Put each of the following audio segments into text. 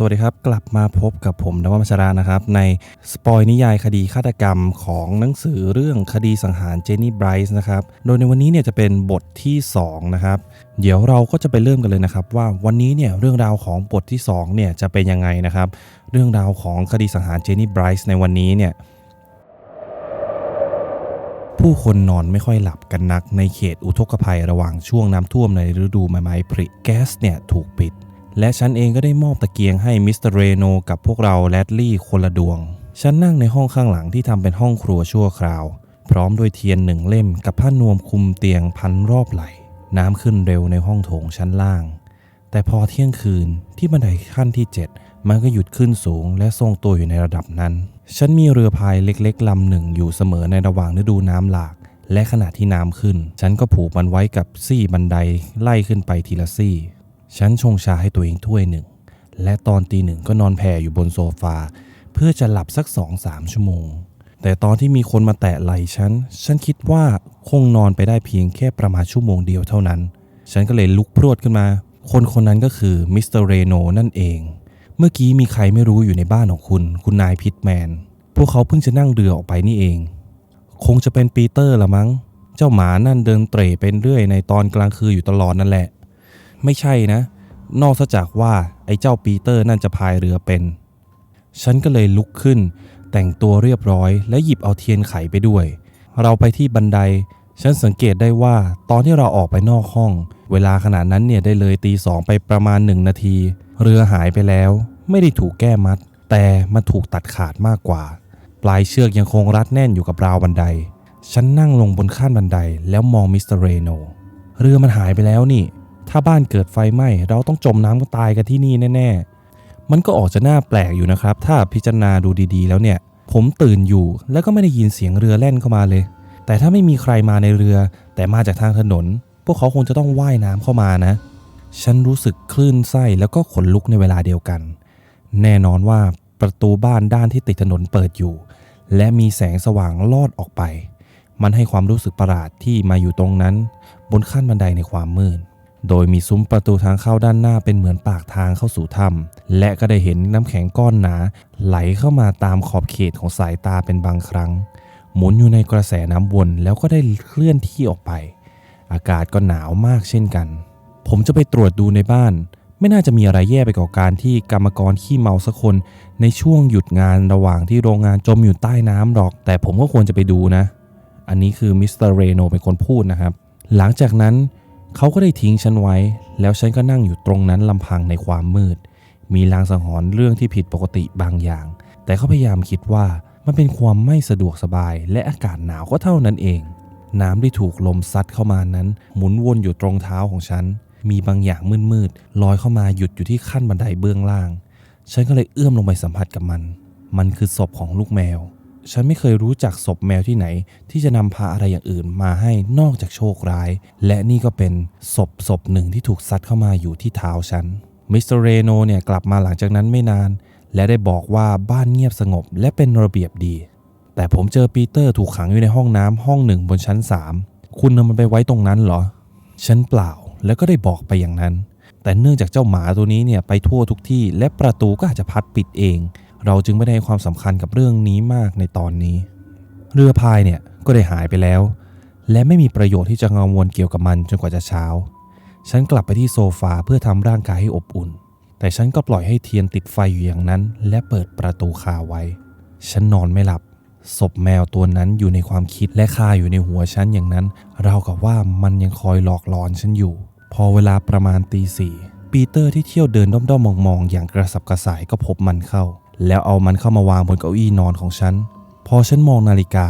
สวัสดีครับ กลับมาพบกับผมนวมัชรานะครับ ในสปอยนิยายคดีฆาตกรรมของหนังสือเรื่องคดีสังหารเจนนี่ไบรท์นะครับ โดยในวันนี้เนี่ยจะเป็นบทที่ 2 นะครับ เดี๋ยวเราก็จะไปเริ่มกันเลยนะครับ ว่าวันนี้เนี่ยเรื่องราวของบทที่2เนี่ยจะเป็นยังไงนะครับ เรื่องราวของคดีสังหารเจนนี่ไบรท์ในวันนี้เนี่ยผู้คนนอนไม่ค่อยหลับกันนักในเขตอุทกภัยระหว่างช่วงน้ำท่วมในฤดูใบไม้ผลิแก๊สเนี่ยถูกปิด และฉันเองก็ได้มอบตะเกียงให้มิสเตอร์เรโนกับพวกเราแรดลี่คนละดวง ฉันนั่งในห้องข้างหลังที่ทำเป็นห้องครัวชั่วคราว พร้อมด้วยเทียนหนึ่งเล่มกับผ้านวมคุมเตียงพันรอบไหล น้ำขึ้นเร็วในห้องโถงชั้นล่าง แต่พอเที่ยงคืนที่บันไดขั้นที่ 7 มันก็หยุดขึ้นสูงและทรงตัวอยู่ในระดับนั้น ฉันมีเรือพายเล็กๆลำหนึ่งอยู่เสมอในระหว่างฤดูน้ำหลาก และขณะที่น้ำขึ้น ฉันก็ผูกมันไว้กับซี่บันไดไล่ขึ้นไปทีละซี่ ฉันชงชาให้ตัวเองถ้วยหนึ่ง และตอนตีหนึ่งก็นอนแผ่อยู่บนโซฟา เพื่อจะหลับสักสองสามชั่วโมง แต่ตอนที่มีคนมาแตะไหล่ฉัน ฉันคิดว่าคงนอนไปได้เพียงแค่ประมาณชั่วโมงเดียวเท่านั้น ฉันก็เลยลุกพรวดขึ้นมา คนคนนั้นก็คือมิสเตอร์เรโนนั่นเอง เมื่อกี้มีใครไม่รู้อยู่ในบ้านของคุณ คุณนายพิทแมน พวกเขาเพิ่งจะนั่งเรือออกไปนี่เอง คงจะเป็นปีเตอร์ละมั้ง เจ้าหมานั่นเดินเตร่เป็นเรื่อยในตอนกลางคืนอยู่ตลอดนั่นแหละ ไม่ใช่นะ นอกจากว่าไอ้เจ้าปีเตอร์นั่นจะพายเรือเป็น ฉันก็เลยลุกขึ้น แต่งตัวเรียบร้อยและหยิบเอาเทียนไขไปด้วย เราไปที่บันได ฉันสังเกตได้ว่าตอนที่เราออกไปนอกห้อง เวลาขนาดนั้นเนี่ยได้เลยตีสองไปประมาณหนึ่งนาที เรือหายไปแล้ว ไม่ได้ถูกแก้มัด แต่มันถูกตัดขาดมากกว่า ปลายเชือกยังคงรัดแน่นอยู่กับราวบันได ฉันนั่งลงบนขั้นบันไดแล้วมองมิสเตอร์เรโนเรือมันหายไปแล้วนี่ ถ้าบ้านเกิดไฟไหม้เราต้องจมน้ำก็ตายกันที่นี่แน่ๆ มันก็ออกจะน่าแปลกอยู่นะครับ ถ้าพิจารณาดูดีๆ แล้วเนี่ย ผมตื่นอยู่แล้วก็ไม่ได้ยินเสียงเรือแล่นเข้ามาเลย แต่ถ้าไม่มีใครมาในเรือ แต่มาจากทางถนน พวกเขาคงจะต้องว่ายน้ำเข้ามานะ ฉันรู้สึกคลื่นไส้แล้วก็ขนลุกในเวลาเดียวกัน แน่นอนว่าประตูบ้านด้านที่ติดถนนเปิดอยู่ และมีแสงสว่างลอดออกไป มันให้ความรู้สึกประหลาดที่มาอยู่ตรงนั้น บนขั้นบันไดในความมืด โดยมีซุ้มประตูทางเข้าด้านหน้าเป็นเหมือนปากทางเข้าสู่ถ้ำและก็ได้เห็นน้ำแข็งก้อนหนา ไหลเข้ามาตามขอบเขตของสายตาเป็นบางครั้ง หมุนอยู่ในกระแสน้ำวนแล้วก็ได้เคลื่อนที่ออกไป อากาศก็หนาวมากเช่นกัน ผมจะไปตรวจดูในบ้าน ไม่น่าจะมีอะไรแย่ไปกว่าการที่กรรมกรขี้เมาสักคน ในช่วงหยุดงานระหว่างที่โรงงานจมอยู่ใต้น้ำหรอก แต่ผมก็ควรจะไปดูนะ อันนี้คือมิสเตอร์เรโนเป็นคนพูดนะครับ หลังจากนั้น เขาก็ได้ทิ้งฉันไว้ แล้วฉันก็นั่งอยู่ตรงนั้นลำพังในความมืด มีลางสังหรณ์เรื่องที่ผิดปกติบางอย่าง แต่เขาพยายามคิดว่ามันเป็นความไม่สะดวกสบายและอากาศหนาวก็เท่านั้นเอง น้ำที่ถูกลมซัดเข้ามานั้น หมุนวนอยู่ตรงเท้าของฉัน มีบางอย่างมืดๆลอยเข้ามาหยุดอยู่ที่ขั้นบันไดเบื้องล่าง ฉันก็เลยเอื้อมลงไปสัมผัสกับมัน มันคือศพของลูกแมว ฉันไม่เคยรู้จักศพแมวที่ไหน ที่จะนำพาอะไรอย่างอื่นมาให้นอกจากโชคร้าย และนี่ก็เป็นศพศพหนึ่งที่ถูกซัดเข้ามาอยู่ที่เท้าฉันมิสเตอร์เรโนเนี่ยกลับมาหลังจากนั้นไม่นาน และได้บอกว่าบ้านเงียบสงบและเป็นระเบียบดี แต่ผมเจอปีเตอร์ถูกขังอยู่ในห้องน้ำห้องหนึ่งบนชั้น 3 คุณนำมันไปไว้ตรงนั้นเหรอ ฉันเปล่าแล้วก็ได้บอกไปอย่างนั้น แต่เนื่องจากเจ้าหมาตัวนี้เนี่ยไปทั่วทุกที่และประตูก็อาจจะพัดปิดเอง เราจึงไม่ได้ความสำคัญกับเรื่องนี้มากในตอนนี้ เรือพายเนี่ยก็ได้หายไปแล้ว และไม่มีประโยชน์ที่จะกังวลเกี่ยวกับมันจนกว่าจะเช้า ฉันกลับไปที่โซฟาเพื่อทำร่างกายให้อบอุ่น แต่ฉันก็ปล่อยให้เทียนติดไฟอยู่อย่างนั้น และเปิดประตูคาไว้ ฉันนอนไม่หลับศพแมวตัวนั้นอยู่ในความคิดและคาอยู่ในหัวฉันอย่างนั้น เราวกับว่ามันยังคอยหลอกหลอนฉันอยู่ พอเวลาประมาณตีสี่ปีเตอร์ที่เที่ยวเดินด้อมๆมองๆอย่างกระสับกระส่ายก็พบมันเข้า แล้วเอามันเข้ามาวางบนเก้าอี้นอนของฉัน พอฉันมองนาฬิกา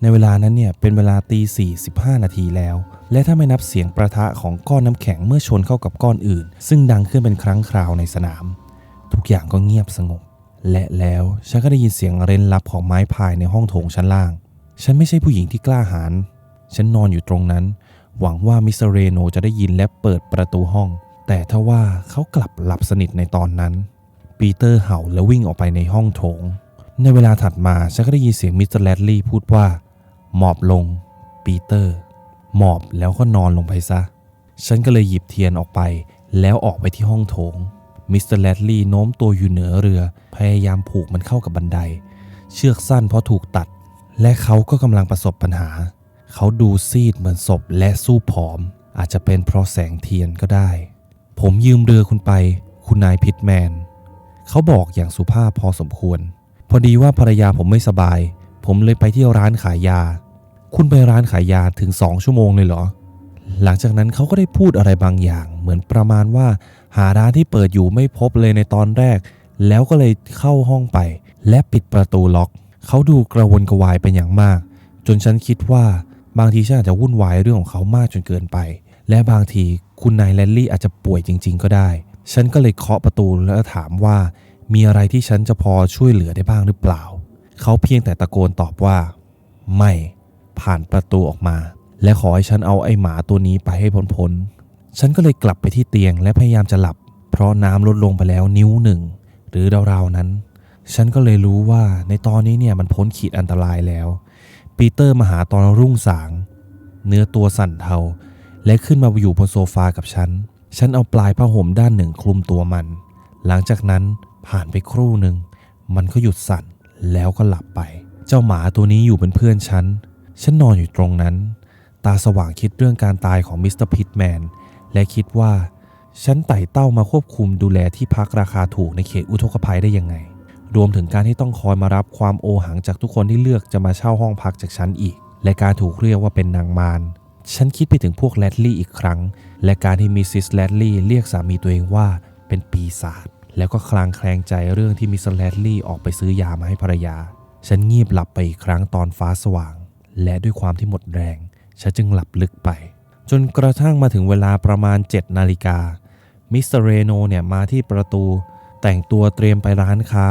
ในเวลานั้นเนี่ยเป็นเวลาตีสี่สิบห้านาทีแล้ว และถ้าไม่นับเสียงประทะของก้อนน้ำแข็งเมื่อชนเข้ากับก้อนอื่น ซึ่งดังขึ้นเป็นครั้งคราวในสนาม ทุกอย่างก็เงียบสงบ และแล้วฉันก็ได้ยินเสียงเร้นลับของไม้พายในห้องโถงชั้นล่าง ฉันไม่ใช่ผู้หญิงที่กล้าหาญฉันนอนอยู่ตรงนั้น หวังว่ามิสเตอร์เรโนจะได้ยินและเปิดประตูห้อง แต่ทว่าเขากลับหลับสนิทในตอนนั้น ปีเตอร์เห่าและวิ่งออกไปในห้องโถง ในเวลาถัดมาฉันก็ได้ยินเสียงมิสเตอร์แรดลี่พูดว่า หมอบลง ปีเตอร์ หมอบแล้วก็นอนลงไปซะ ฉันก็เลยหยิบเทียนออกไป แล้วออกไปที่ห้องโถง มิสเตอร์แรดลี่โน้มตัวอยู่เหนือเรือ พยายามผูกมันเข้ากับบันได เชือกสั้นเพราะถูกตัด และเขาก็กำลังประสบปัญหา เขาดูซีดเหมือนศพและสู้ผอม อาจจะเป็นเพราะแสงเทียนก็ได้ ผมยืมเรือคุณไป คุณนายพิทแมน เขาบอกอย่างสุภาพพอสมควร พอดีว่าภรรยาผมไม่สบาย ผมเลยไปที่ร้านขายยา คุณไปร้านขายยาถึงสองชั่วโมงเลยเหรอ หลังจากนั้นเขาก็ได้พูดอะไรบางอย่าง เหมือนประมาณว่า หาร้านที่เปิดอยู่ไม่พบเลยในตอนแรก แล้วก็เลยเข้าห้องไป และปิดประตูล็อก เขาดูกระวนกระวายเป็นอย่างมาก จนฉันคิดว่าบางทีฉันอาจจะวุ่นวายเรื่องของเขามากจนเกินไป และบางทีคุณนายแลนลี่อาจจะป่วยจริง ๆ ก็ได้ ฉันก็เลยเคาะประตูแล้วถามว่า มีอะไรที่ฉันจะพอช่วยเหลือได้บ้างหรือเปล่า เขาเพียงแต่ตะโกนตอบว่า ไม่ผ่านประตูออกมา และขอให้ฉันเอาไอ้หมาตัวนี้ไปให้พ้นๆฉันก็เลยกลับไปที่เตียงและพยายามจะหลับ เพราะน้ำลดลงไปแล้วนิ้วหนึ่ง หรือราวๆนั้น ฉันก็เลยรู้ว่าในตอนนี้เนี่ยมันพ้นขีดอันตรายแล้ว ปีเตอร์มาหาตอนรุ่งสาง เนื้อตัวสั่นเทาและขึ้นมาอยู่บนโซฟากับฉัน ฉันเอาปลายผ้าห่มด้านหนึ่งคลุมตัวมัน หลังจากนั้นผ่านไปครู่หนึ่ง มันก็หยุดสั่นแล้วก็หลับไป เจ้าหมาตัวนี้อยู่เป็นเพื่อนฉัน ฉันนอนอยู่ตรงนั้น ตาสว่างคิดเรื่องการตายของมิสเตอร์พิทแมน และคิดว่า ฉันไต่เต้ามาควบคุมดูแลที่พักราคาถูกในเขตอุทกภัยได้ยังไง รวมถึงการที่ต้องคอยมารับความโอหังจากทุกคนที่เลือกจะมาเช่าห้องพักจากฉันอีก และการถูกเรียกว่าเป็นนางมาร ฉันคิดไปถึงพวกแรดลี่อีกครั้ง และการที่มิสซิสแรดลี่เรียกสามีตัวเองว่าเป็นปีศาจแล้วก็คลางแคลงใจเรื่องที่มิสซิสแรดลี่ออกไปซื้อยามาให้ภรรยา ฉันงีบหลับไปอีกครั้งตอนฟ้าสว่าง และด้วยความที่หมดแรง ฉันจึงหลับลึกไป จนกระทั่งมาถึงเวลาประมาณ7นาฬิกามิสเตอร์เรโนเนี่ยมาที่ประตู แต่งตัวเตรียมไปร้านค้า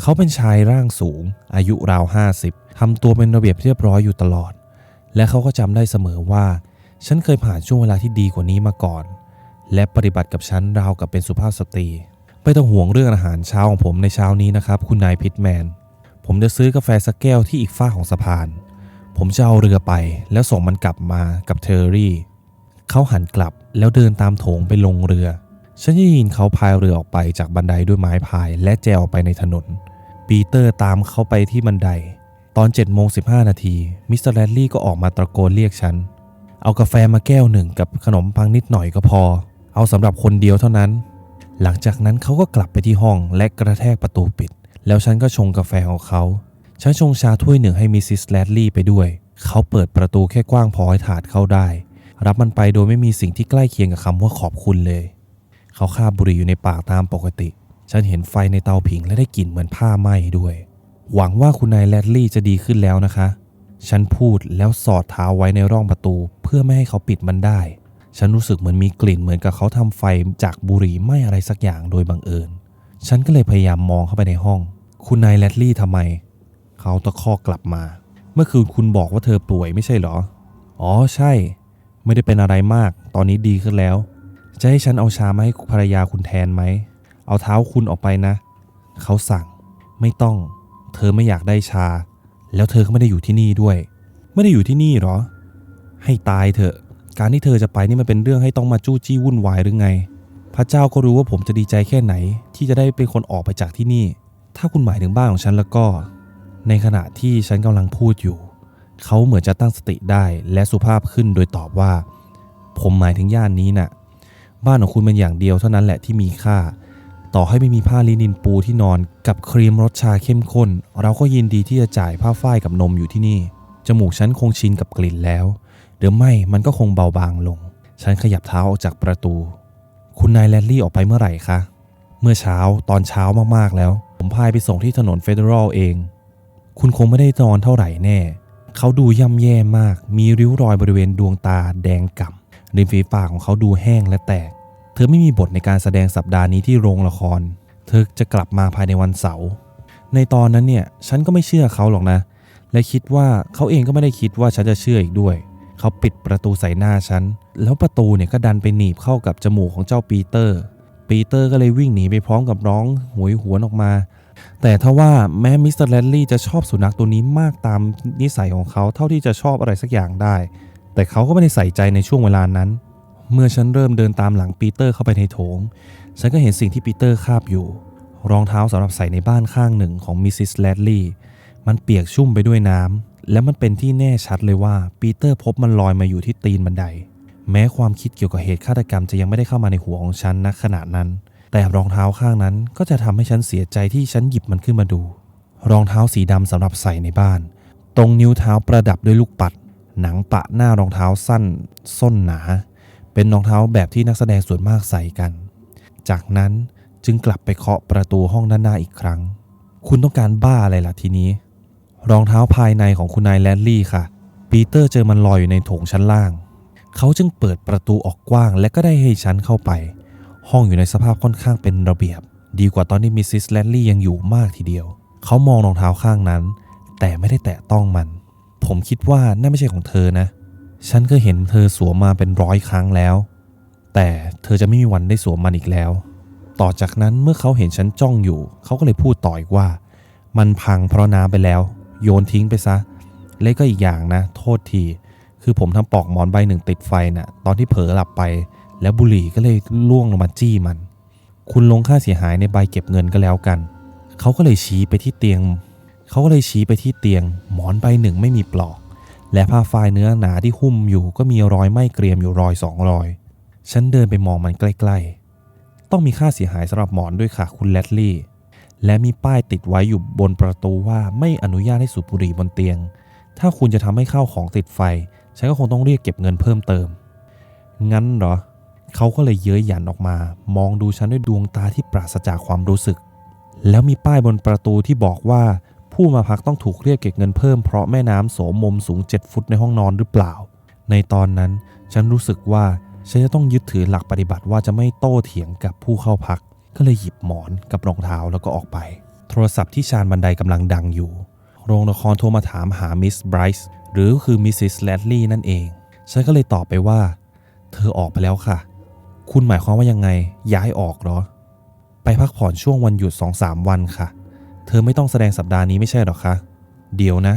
เขาเป็นชายร่างสูง อายุราว 50ทำตัวเป็นระเบียบเรียบร้อยอยู่ตลอด และเขาก็จำได้เสมอว่า ฉันเคยผ่านช่วงเวลาที่ดีกว่านี้มาก่อน และปฏิบัติกับฉันราวกับเป็นสุภาพสตรี ไม่ต้องห่วงเรื่องอาหารเช้าของผมในเช้านี้นะครับ คุณนายพิทแมน ผมจะซื้อกาแฟสักแก้วที่อีกฝ้าของสะพาน ผมจะเอาเรือไป แล้วส่งมันกลับมากับเทอร์รี่ เขาหันกลับแล้วเดินตามโถงไปลงเรือ ฉันได้ยินเขาพายเรือออกไปจากบันไดด้วยไม้พายและแจวไปในถนน ปีเตอร์ตามเขาไปที่บันได ตอน7โมง15นาที มิสเตอร์แรดลี่ก็ออกมาตะโกนเรียกฉัน เอากาแฟมาแก้วหนึ่งกับขนมปังนิดหน่อยก็พอ เอาสำหรับคนเดียวเท่านั้น หลังจากนั้นเขาก็กลับไปที่ห้องและกระแทกประตูปิด แล้วฉันก็ชงกาแฟของเขา ฉันชงชาถ้วยหนึ่งให้มิสซิสแรดลี่ไปด้วย เขาเปิดประตูแค่กว้างพอให้ถาดเข้าได้ รับมันไปโดยไม่มีสิ่งที่ใกล้เคียงกับคำว่าขอบคุณเลย เขาคาบบุหรี่อยู่ในปากตามปกติ ฉันเห็นไฟในเตาผิงและได้กลิ่นเหมือนผ้าไหม้ด้วย หวังว่าคุณนายแรดลี่จะดีขึ้นแล้วนะคะ ฉันพูดแล้วสอดเท้าไว้ในร่องประตู เพื่อไม่ให้เขาปิดมันได้ ฉันรู้สึกเหมือนมีกลิ่นเหมือนกับเขาทำไฟจากบุหรี่ไหม้อะไรสักอย่างโดยบังเอิญ ฉันก็เลยพยายามมองเข้าไปในห้อง คุณนายแรดลี่ทำไม เขาตะคอกกลับมา เมื่อคืนคุณบอกว่าเธอป่วยไม่ใช่เหรอ อ๋อใช่ ไม่ได้เป็นอะไรมาก ตอนนี้ดีขึ้นแล้ว จะให้ฉันเอาชามาให้ภรรยาคุณแทนไหม เอาเท้าคุณออกไปนะ เขาสั่ง ไม่ต้อง เธอไม่อยากได้ชา แล้วเธอก็ไม่ได้อยู่ที่นี่ด้วย ไม่ได้อยู่ที่นี่หรอ ให้ตายเถอะ การที่เธอจะไปนี่มันเป็นเรื่องให้ต้องมาจู้จี้วุ่นวายหรือไง พระเจ้าก็รู้ว่าผมจะดีใจแค่ไหน ที่จะได้เป็นคนออกไปจากที่นี่ ถ้าคุณหมายถึงบ้านของฉันแล้วก็ ในขณะที่ฉันกำลังพูดอยู่ เขาเหมือนจะตั้งสติได้และสุภาพขึ้นโดยตอบว่า ผมหมายถึงย่านนี้น่ะ บ้านของคุณเป็นอย่างเดียวเท่านั้นแหละที่มีค่า ต่อให้ไม่มีผ้าลินินปูที่นอนกับครีมรสชาเข้มข้น เราก็ยินดีที่จะจ่ายผ้าฝ้ายกับนมอยู่ที่นี่ จมูกฉันคงชินกับกลิ่นแล้วหรือไม่มันก็คงเบาบางลง ฉันขยับเท้าออกจากประตู คุณนายแลนลี่ออกไปเมื่อไหร่คะ เมื่อเช้าตอนเช้ามากๆแล้ว ผมพายไปส่งที่ถนนเฟเดอรัลเอง คุณคงไม่ได้นอนเท่าไหร่แน่ เขาดูย่ำแย่มาก มีริ้วรอยบริเวณดวงตาแดงก่ำริมฝีปากของเขาดูแห้งและแตก ธอไม่มีบทในการแสดงสัปดาห์นี้ที่โรงละคร เธอจะกลับมาภายในวันเสาร์ ในตอนนั้นเนี่ย ฉันก็ไม่เชื่อเขาหรอกนะ และคิดว่าเขาเองก็ไม่ได้คิดว่าฉันจะเชื่ออีกด้วย เขาปิดประตูใส่หน้าฉัน แล้วประตูเนี่ยก็ดันไปหนีบเข้ากับจมูกของเจ้าปีเตอร์ ปีเตอร์ก็เลยวิ่งหนีไปพร้อมกับร้องหวยหวนออกมา แต่ถ้าว่าแม้มิสเตอร์แลนลี่จะชอบสุนัขตัวนี้มากตามนิสัยของเขาเท่าที่จะชอบอะไรสักอย่างได้ แต่เขาก็ไม่ได้ใส่ใจในช่วงเวลานั้น เมื่อฉันเริ่มเดินตามหลังปีเตอร์เข้าไปในโถง ฉันก็เห็นสิ่งที่ปีเตอร์คาบอยู่ รองเท้าสำหรับใส่ในบ้านข้างหนึ่งของมิสซิสแลดลีย์มันเปียกชุ่มไปด้วยน้ำ และมันเป็นที่แน่ชัดเลยว่าปีเตอร์พบมันลอยมาอยู่ที่ตีนบันได แม้ความคิดเกี่ยวกับเหตุฆาตกรรมจะยังไม่ได้เข้ามาในหัวของฉันณขณะนั้น แต่รองเท้าข้างนั้นก็จะทำให้ฉันเสียใจที่ฉันหยิบมันขึ้นมาดู รองเท้าสีดำสำหรับใส่ในบ้าน ตรงนิ้วเท้าประดับด้วยลูกปัด หนังปะหน้ารองเท้าสั้น ส้นหนา เป็นรองเท้าแบบที่นักแสดงส่วนมากใส่กัน จากนั้นจึงกลับไปเคาะประตูห้องด้านหน้าอีกครั้ง คุณต้องการบ้าอะไรล่ะทีนี้ รองเท้าภายในของคุณนายแลนลี่ค่ะ ปีเตอร์เจอมันลอยอยู่ในโถงชั้นล่าง เขาจึงเปิดประตูออกกว้างและก็ได้ให้ฉันเข้าไป ห้องอยู่ในสภาพค่อนข้างเป็นระเบียบ ดีกว่าตอนที่มิสซิสแลนลี่ยังอยู่มากทีเดียว เขามองรองเท้าข้างนั้น แต่ไม่ได้แตะต้องมัน ผมคิดว่านั่นไม่ใช่ของเธอนะ ฉันก็เห็นเธอสวมมาเป็นร้อยครั้งแล้ว แต่เธอจะไม่มีวันได้สวมมันอีกแล้ว ต่อจากนั้นเมื่อเขาเห็นฉันจ้องอยู่ เขาก็เลยพูดต่ออีกว่า มันพังเพราะน้ำไปแล้ว โยนทิ้งไปซะและก็อีกอย่างนะ โทษที คือผมทำปลอกหมอนใบหนึ่งติดไฟน่ะ ตอนที่เผลอหลับไป แล้วบุหรี่ก็เลยล่วงลงมาจี้มัน คุณลงค่าเสียหายในใบเก็บเงินก็แล้วกัน เขาก็เลยชี้ไปที่เตียง เขาก็เลยชี้ไปที่เตียง หมอนใบหนึ่งไม่มีปลอก และผ้าฝ้ายเนื้อหนาที่หุ้มอยู่ก็มีรอยไหม้เกรียมอยู่รอยสองรอย ฉันเดินไปมองมันใกล้ ๆ ต้องมีค่าเสียหายสำหรับหมอนด้วยค่ะคุณแลดลี่ และมีป้ายติดไว้อยู่บนประตูว่าไม่อนุญาตให้สูบบุหรี่บนเตียง ถ้าคุณจะทำให้ข้าวของติดไฟ ฉันก็คงต้องเรียกเก็บเงินเพิ่มเติม งั้นเหรอ เขาก็เลยเย้ยหยันออกมา มองดูฉันด้วยดวงตาที่ปราศจากความรู้สึก แล้วมีป้ายบนประตูที่บอกว่า ผู้มาพักต้องถูกเรียกเก็บเงินเพิ่มเพราะแม่น้ำโสมมมสูง 7 ฟุตในห้องนอนหรือเปล่า ในตอนนั้นฉันรู้สึกว่าฉันจะต้องยึดถือหลักปฏิบัติว่าจะไม่โต้เถียงกับผู้เข้าพัก ก็เลยหยิบหมอนกับรองเท้าแล้วก็ออกไป โทรศัพท์ที่ชานบันไดกำลังดังอยู่ โรงละครโทรมาถามหามิสไบรซ์หรือคือมิสซิสแลดลี่นั่นเอง ฉันก็เลยตอบไปว่า เธอออกไปแล้วค่ะ คุณหมายความว่ายังไง ย้ายออกเหรอ ไปพักผ่อนช่วงวันหยุด2-3วันค่ะ เธอไม่ต้องแสดงสัปดาห์นี้ไม่ใช่หรอคะ เดี๋ยวนะ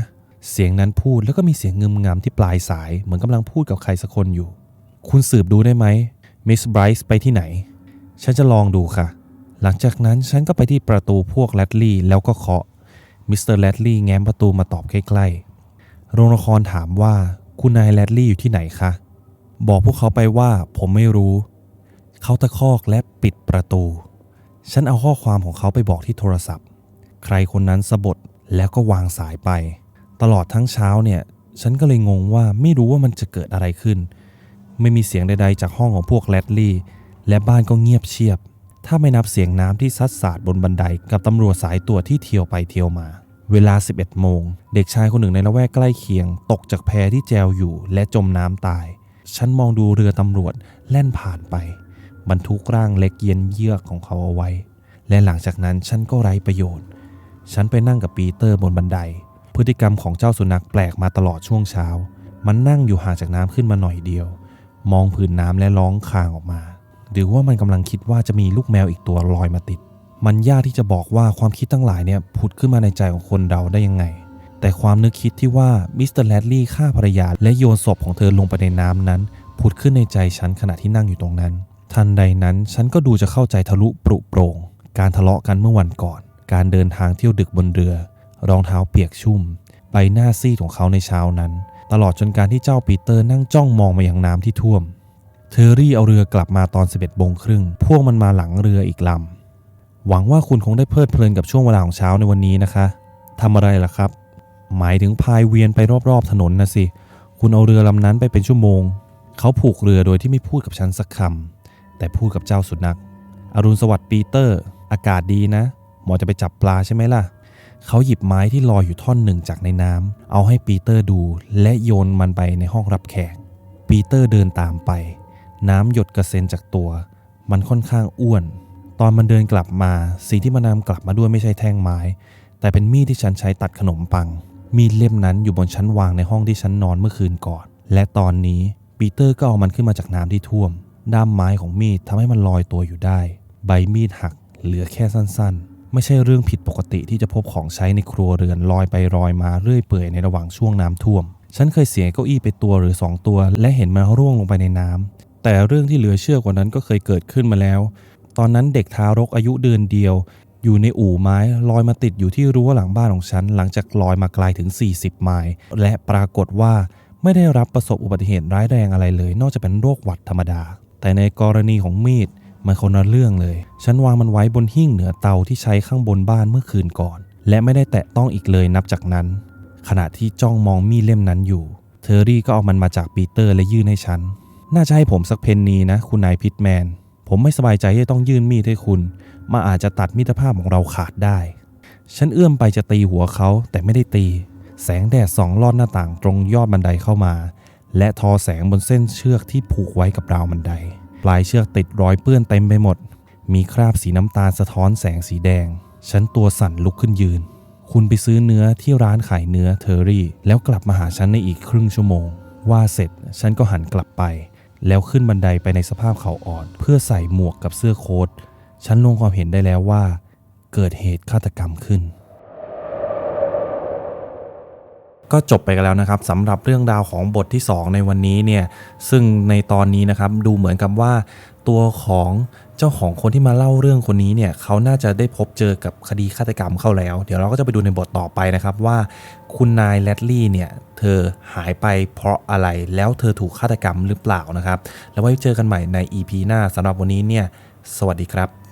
เสียงนั้นพูดแล้วก็มีเสียงเงึมงำที่ปลายสายเหมือนกำลังพูดกับใครสักคนอยู่ คุณสืบดูได้ไหมมิสไบรซ์ไปที่ไหน ฉันจะลองดูค่ะ หลังจากนั้นฉันก็ไปที่ประตูพวกแรดลี่แล้วก็เคาะ มิสเตอร์แรดลี่แง้มประตูมาตอบใกล้ๆ โรงละครถามว่าคุณนายแรดลี่อยู่ที่ไหนคะ บอกพวกเขาไปว่าผมไม่รู้ เขาตะคอกและปิดประตู ฉันเอาข้อความของเขาไปบอกที่โทรศัพท์ ใครคนนั้นสะบดแล้วก็วางสายไป ตลอดทั้งเช้าเนี่ย ฉันก็เลยงงว่าไม่รู้ว่ามันจะเกิดอะไรขึ้น ไม่มีเสียงใดๆจากห้องของพวกแรดลี่ และบ้านก็เงียบเชียบ ถ้าไม่นับเสียงน้ำที่ซัดสาดบนบันไดกับตำรวจสายตรวจที่เที่ยวไปเที่ยวมา เวลา 11 โมง เด็กชายคนหนึ่งในละแวกใกล้เคียง ตกจากแพที่แจวอยู่และจมน้ำตาย ฉันมองดูเรือตำรวจแล่นผ่านไป บรรทุกร่างเล็กเย็นเยือกของเขาเอาไว้ และหลังจากนั้นฉันก็ไร้ประโยชน์ ฉันไปนั่งกับปีเตอร์บนบันได พฤติกรรมของเจ้าสุนัขแปลกมาตลอดช่วงเช้า มันนั่งอยู่ห่างจากน้ำขึ้นมาหน่อยเดียว มองผืนน้ำและร้องคางออกมา หรือว่ามันกำลังคิดว่าจะมีลูกแมวอีกตัวลอยมาติด มันยากที่จะบอกว่าความคิดทั้งหลายเนี่ยผุดขึ้นมาในใจของคนเราได้ยังไง แต่ความนึกคิดที่ว่ามิสเตอร์แรดลี่ฆ่าภรรยาและโยนศพของเธอลงไปในน้ำนั้น ผุดขึ้นในใจฉันขณะที่นั่งอยู่ตรงนั้น ทันใดนั้นฉันก็ดูจะเข้าใจทะลุปรุโปรงการทะเลาะกันเมื่อวันก่อน การเดินทางเที่ยวดึกบนเรือ รองเท้าเปียกชุ่ม ใบหน้าซีดของเขาในเช้านั้น ตลอดจนการที่เจ้าปีเตอร์นั่งจ้องมองมาอย่างน้ำที่ท่วม เทอรี่เอาเรือกลับมาตอน11โมงครึ่งพวกมันมาหลังเรืออีกลำ หวังว่าคุณคงได้เพลิดเพลินกับช่วงเวลาของเช้าในวันนี้นะคะทำอะไรล่ะครับ หมายถึงพายเวียนไปรอบๆถนนนะสิ คุณเอาเรือลำนั้นไปเป็นชั่วโมง เขาผูกเรือโดยที่ไม่พูดกับฉันสักคำแต่พูดกับเจ้าสุนัข อรุณสวัสดิ์ปีเตอร์ อากาศดีนะ หมอจะไปจับปลาใช่ไหมล่ะ เขาหยิบไม้ที่ลอยอยู่ท่อนหนึ่งจากในน้ำเอาให้ปีเตอร์ดูและโยนมันไปในห้องรับแขก ปีเตอร์เดินตามไป น้ำหยดกระเซ็นจากตัว มันค่อนข้างอ้วน ตอนมันเดินกลับมาสิ่งที่มันนำกลับมาด้วยไม่ใช่แท่งไม้ แต่เป็นมีดที่ฉันใช้ตัดขนมปัง มีดเล่มนั้นอยู่บนชั้นวางในห้องที่ฉันนอนเมื่อคืนก่อน และตอนนี้ปีเตอร์ก็เอามันขึ้นมาจากน้ำที่ท่วม ด้ามไม้ของมีดทำให้มันลอยตัวอยู่ได้ ใบมีดหักเหลือแค่สั้นๆ ไม่ใช่เรื่องผิดปกติที่จะพบของใช้ในครัวเรือนลอยไปลอยมาเรื่อยเปื่อยในระหว่างช่วงน้ำท่วม ฉันเคยเสียเก้าอี้ไปตัวหรือสองตัว และเห็นมันร่วงลงไปในน้ำแต่เรื่องที่เหลือเชื่อกว่านั้นก็เคยเกิดขึ้นมาแล้ว ตอนนั้นเด็กทารกอายุเดือนเดียว อยู่ในอู่ไม้ลอยมาติดอยู่ที่รั้วหลังบ้านของฉัน หลังจากลอยมาไกลถึง 40 ไมล์และปรากฏว่าไม่ได้รับประสบอุบัติเหตุร้ายแรงอะไรเลย นอกจากเป็นโรคหวัดธรรมดา แต่ในกรณีของมีด มันคนละเรื่องเลย ฉันวางมันไว้บนหิ้งเหนือเตาที่ใช้ข้างบนบ้านเมื่อคืนก่อน และไม่ได้แตะต้องอีกเลยนับจากนั้น ขณะที่จ้องมองมีดเล่มนั้นอยู่ เทอรี่ก็เอามันมาจากปีเตอร์และยื่นให้ฉัน น่าจะให้ผมสักเพนนีนะ คุณนายพิทแมน ผมไม่สบายใจที่ต้องยื่นมีดให้คุณ มาอาจจะตัดมิตรภาพของเราขาดได้ ฉันเอื้อมไปจะตีหัวเขาแต่ไม่ได้ตี แสงแดดส่องลอดหน้าต่างตรงยอดบันไดเข้ามา และทอแสงบนเส้นเชือกที่ผูกไว้กับราวบันได ปลายเชือกติดรอยเปื้อนเต็มไปหมด มีคราบสีน้ำตาลสะท้อนแสงสีแดง ฉันตัวสั่นลุกขึ้นยืน คุณไปซื้อเนื้อที่ร้านขายเนื้อเทอรี่ แล้วกลับมาหาฉันในอีกครึ่งชั่วโมง ว่าเสร็จฉันก็หันกลับไป แล้วขึ้นบันไดไปในสภาพเขาอ่อน เพื่อใส่หมวกกับเสื้อโค้ทฉันลงความเห็นได้แล้วว่า เกิดเหตุฆาตกรรมขึ้น ก็จบไปกันแล้วนะครับสำหรับเรื่องราวของบทที่ 2 ในวันนี้เนี่ยซึ่งในตอนนี้นะครับดูเหมือนกับว่า ตัวของเจ้าของคนที่มาเล่าเรื่องคนนี้เนี่ยเขาน่าจะได้พบเจอกับคดีฆาตกรรมเข้าแล้ว เดี๋ยวเราก็จะไปดูในบทต่อไปนะครับว่าคุณนายแรดลี่เนี่ยเธอหายไปเพราะอะไรแล้วเธอถูกฆาตกรรมหรือเปล่านะครับ แล้วไว้เจอกันใหม่ใน EP หน้าสำหรับวันนี้เนี่ยสวัสดีครับ